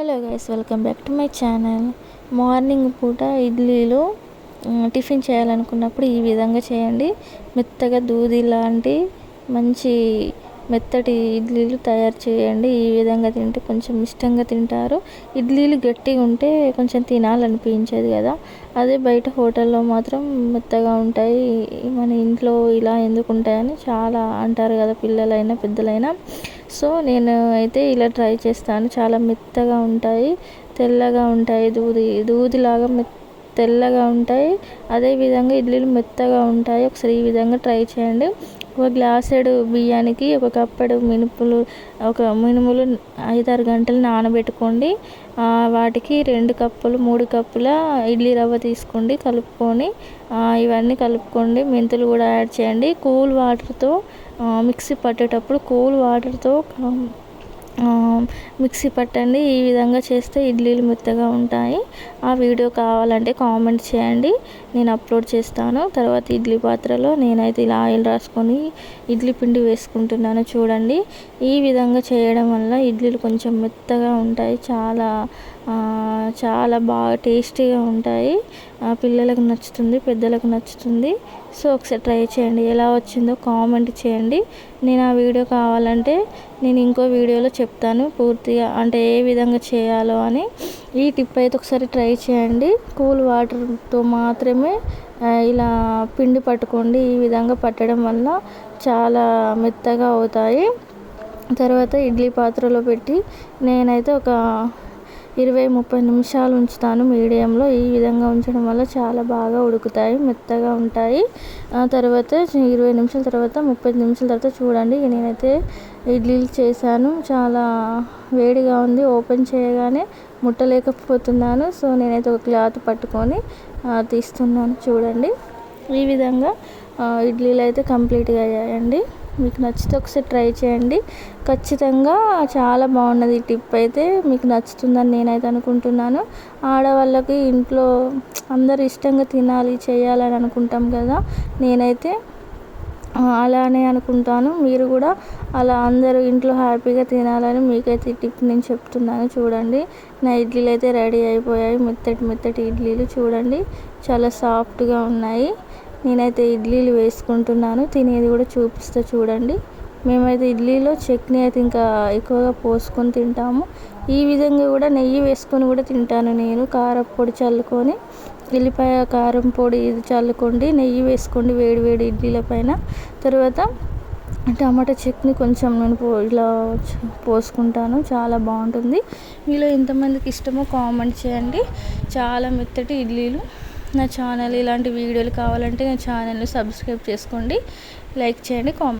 Hello guys welcome back to my channel. Morning పూట ఇడ్లీలు tiffin చేయాలనుకున్నప్పుడు ఈ విధంగా చేయండి. మెత్తగా దూది లాంటి మంచి మెత్తటి ఇడ్లీలు తయారు చేయండి. ఈ విధంగా తింటే కొంచెం ఇష్టంగా తింటారు. ఇడ్లీలు గట్టిగా ఉంటే కొంచెం తినాలనిపించదు కదా. అదే బయట హోటల్లో మాత్రం మెత్తగా ఉంటాయి. మన ఇంట్లో ఇలా ఎందుకు ఉంటాయని చాలా అంటారు కదా పిల్లలైనా పెద్దలైనా. సో నేను అయితే ఇలా ట్రై చేస్తాను. చాలా మెత్తగా ఉంటాయి. తెల్లగా ఉంటాయి. దూది దూదిలాగా మెత్త తెల్లగా ఉంటాయి. అదేవిధంగా ఇడ్లీలు మెత్తగా ఉంటాయి. ఒకసారి ఈ విధంగా ట్రై చేయండి. ఒక గ్లాసెడు బియ్యానికి ఒక కప్పెడు మినుపులు ఒక మినుములు ఐదారు గంటలు నానబెట్టుకోండి. వాటికి రెండు కప్పులు మూడు కప్పుల ఇడ్లీ రవ్వ తీసుకోండి కలుపుకొని ఇవన్నీ కలుపుకోండి. మెంతులు కూడా యాడ్ చేయండి. కూల్ వాటర్తో మిక్సీ పట్టేటప్పుడు కూల్ వాటర్తో మిక్సీ పట్టండి. ఈ విధంగా చేస్తే ఇడ్లీలు మెత్తగా ఉంటాయి. ఆ వీడియో కావాలంటే కామెంట్ చేయండి. నేను అప్లోడ్ చేస్తాను. తర్వాత ఇడ్లీ పాత్రలో నేనైతే ఇలా ఆయిల్ రాసుకొని ఇడ్లీ పిండి వేసుకుంటున్నాను చూడండి. ఈ విధంగా చేయడం వల్ల ఇడ్లీలు కొంచెం మెత్తగా ఉంటాయి. చాలా చాలా బాగా టేస్టీగా ఉంటాయి. పిల్లలకు నచ్చుతుంది పెద్దలకు నచ్చుతుంది. సో ఒకసారి ట్రై చేయండి. ఎలా వచ్చిందో కామెంట్ చేయండి. నేను ఆ వీడియో కావాలంటే నేను ఇంకో వీడియోలో చెప్తాను పూర్తిగా అంటే ఏ విధంగా చేయాలో అని. ఈ టిప్ అయితే ఒకసారి ట్రై చేయండి. కూల్ వాటర్తో మాత్రమే ఇలా పిండి పట్టుకోండి. ఈ విధంగా పట్టడం వల్ల చాలా మెత్తగా అవుతాయి. తర్వాత ఇడ్లీ పాత్రలో పెట్టి నేనైతే ఒక ఇరవై ముప్పై నిమిషాలు ఉంచుతాను మీడియంలో. ఈ విధంగా ఉంచడం వల్ల చాలా బాగా ఉడుకుతాయి మెత్తగా ఉంటాయి. ఆ తర్వాత ఇరవై నిమిషాల తర్వాత ముప్పై నిమిషాల తర్వాత చూడండి. నేనైతే ఇడ్లీలు చేశాను. చాలా వేడిగా ఉంది. ఓపెన్ చేయగానే ముట్టలేకపోతున్నాను. సో నేనైతే ఒక క్లాత్ పట్టుకొని తీస్తున్నాను. చూడండి. ఈ విధంగా ఇడ్లీలు అయితే కంప్లీట్గా అయ్యాయండి. మీకు నచ్చితే ఒకసారి ట్రై చేయండి. ఖచ్చితంగా చాలా బాగున్నది ఈ టిప్ అయితే. మీకు నచ్చుతుందని నేనైతే అనుకుంటున్నాను. ఆడవాళ్ళకి ఇంట్లో అందరు ఇష్టంగా తినాలి చేయాలని అనుకుంటాం కదా. నేనైతే అలానే అనుకుంటాను. మీరు కూడా అలా అందరూ ఇంట్లో హ్యాపీగా తినాలని మీకైతే ఈ టిప్ నేను చెప్తున్నాను. చూడండి నా ఇడ్లీలు అయితే రెడీ అయిపోయాయి. మెత్తటి మెత్తటి ఇడ్లీలు చూడండి చాలా సాఫ్ట్గా ఉన్నాయి. నేనైతే ఇడ్లీలు వేసుకుంటున్నాను. తినేది కూడా చూపిస్తా చూడండి. మేమైతే ఇడ్లీలో చట్నీ అయితే ఇంకా ఎక్కువగా పోసుకొని తింటాము. ఈ విధంగా కూడా నెయ్యి వేసుకొని కూడా తింటాను నేను. కారపొడి చల్లుకొని ఎల్లిపాయ కారం పొడి ఇది చల్లుకోండి. నెయ్యి వేసుకోండి వేడి వేడి ఇడ్లీల పైన. తర్వాత టమాటా చట్నీ కొంచెం నేను పో ఇలా పోసుకుంటాను. చాలా బాగుంటుంది. మీలో ఎంతమందికి ఇష్టమో కామెంట్ చేయండి. చాలా మెత్తటి ఇడ్లీలు. నా ఛానల్ ఇలాంటి వీడియోలు కావాలంటే నా ఛానల్ని సబ్స్క్రైబ్ చేసుకోండి. లైక్ చేయండి కామెంట్